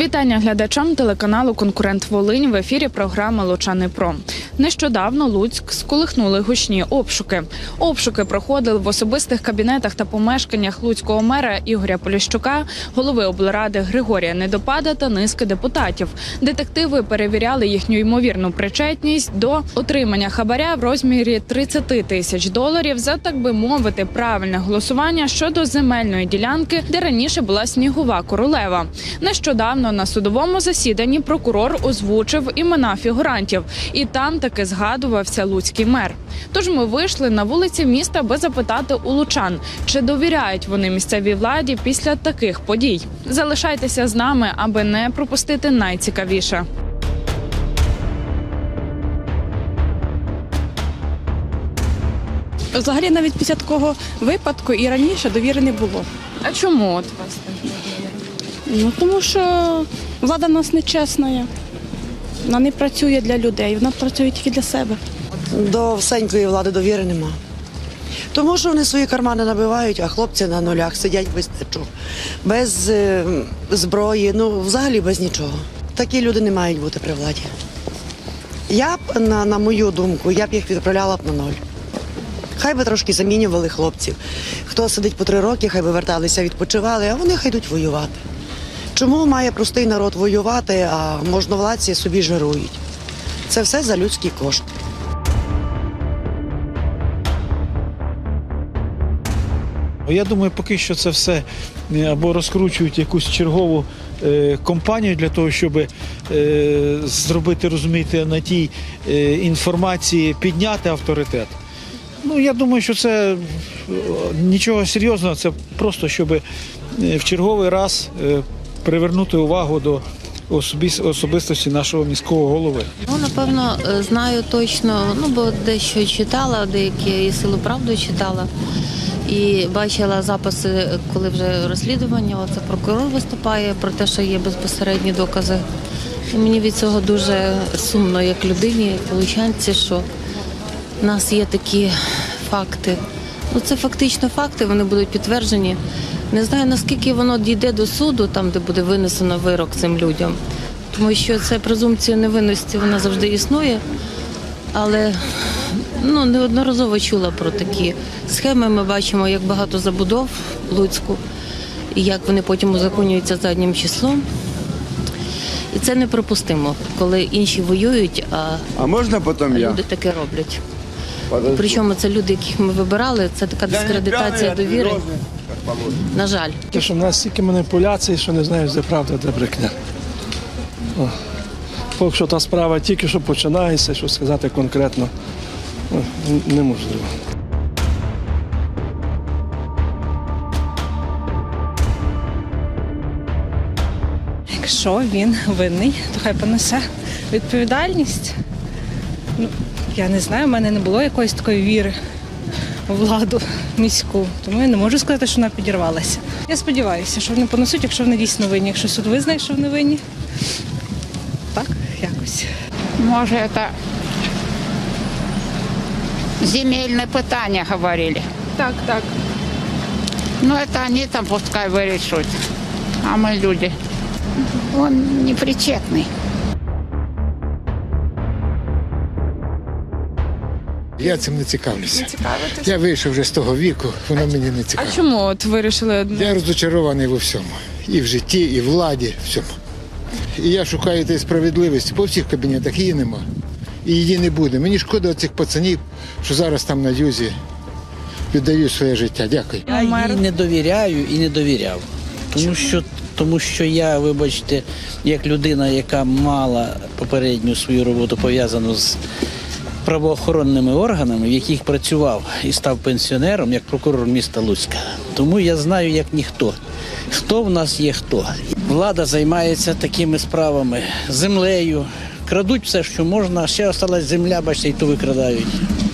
Вітання глядачам телеканалу Конкурент Волинь в ефірі програми Лучани Про. Нещодавно Луцьк сколихнули гучні обшуки. Обшуки проходили в особистих кабінетах та помешканнях луцького мера Ігоря Поліщука, голови облради Григорія Недопада та низки депутатів. Детективи перевіряли їхню ймовірну причетність до отримання хабаря в розмірі 30 тисяч доларів за так би мовити правильне голосування щодо земельної ділянки, де раніше була снігова королева. Нещодавно на судовому засіданні прокурор озвучив імена фігурантів, і там таки згадувався луцький мер. Тож ми вийшли на вулиці міста, аби запитати у лучан, чи довіряють вони місцевій владі після таких подій. Залишайтеся з нами, аби не пропустити найцікавіше. Взагалі навіть після такого випадку і раніше довіри не було. А чому от вас так? Ну тому що влада в нас нечесна. Вона не працює для людей, вона працює тільки для себе. До всенької влади довіри нема. Тому що вони свої кармани набивають, а хлопці на нулях сидять без нічого, без е, зброї, ну взагалі без нічого. Такі люди не мають бути при владі. Я б, на, на мою думку, я б їх відправляла б на ноль. Хай би трошки замінювали хлопців. Хто сидить по три роки, хай би верталися, відпочивали, а вони хай йдуть воювати. Чому має простий народ воювати, а можновладці собі жирують? Це все за людський кошт. Я думаю, поки що це все е, або розкручують якусь чергову е, компанію для того, щоб е, зробити, розумієте, на тій е, інформації підняти авторитет. Ну, я думаю, що це е, нічого серйозного, це просто щоб е, в черговий раз е, привернути увагу до особистості нашого міського голови. Ну, напевно, е, знаю точно, ну бо дещо читала, деякі і силу правду читала. І бачила записи, коли вже розслідування, оце прокурор виступає про те, що є безпосередні докази. І мені від цього дуже сумно, як людині, як лучанці, що в нас є такі факти. Ну, це фактично факти, вони будуть підтверджені. Не знаю, наскільки воно дійде до суду, там, де буде винесено вирок цим людям. Тому що це презумпція невинності, вона завжди існує. Але ну, неодноразово чула про такі схеми. Ми бачимо, як багато забудов в Луцьку, і як вони потім узаконюються заднім числом. І це неприпустимо, коли інші воюють, а А можна потім я? люди таке роблять. Причому це люди, яких ми вибирали, це така дискредитація довіри. На жаль. Те, що в нас стільки маніпуляцій, що не знаєш, де правда, де брехня. Поки що та справа тільки що починається, що сказати конкретно неможливо. Якщо він винний, то хай понесе відповідальність. Ну, я не знаю, в мене не було якоїсь такої віри владу міську, тому я не можу сказати, що вона підірвалася. Я сподіваюся, що вони понесуть, якщо вони дійсно винні. Якщо суд визнає, що вони винні, так, якось. Може, это земельное питання говорили. Так, так. Ну, это они там пускай вирішують. А ми люди. Он непричетний. Я цим не цікавлюся. Я вийшов вже з того віку, воно мені не А чому от вирішили? Я розочарований у всьому. І в житті, і в владі, всьому. І я шукаю тієї справедливості. По всіх кабінетах її нема. І її не буде. Мені шкода цих пацанів, що зараз там на юзі віддають своє життя. Дякую. Я їй не довіряю і не довіряв. Тому що, тому що я, вибачте, як людина, яка мала попередню свою роботу пов'язану з правоохоронними органами, в яких працював і став пенсіонером як прокурор міста Луцька. Тому я знаю як ніхто. Хто в нас є хто. Влада займається такими справами, землею, крадуть все, що можна, ще осталась земля, бачите, і то викрадають.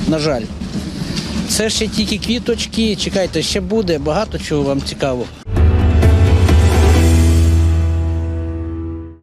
На жаль. Це ще тільки квіточки. Чекайте, ще буде багато чого вам цікаво.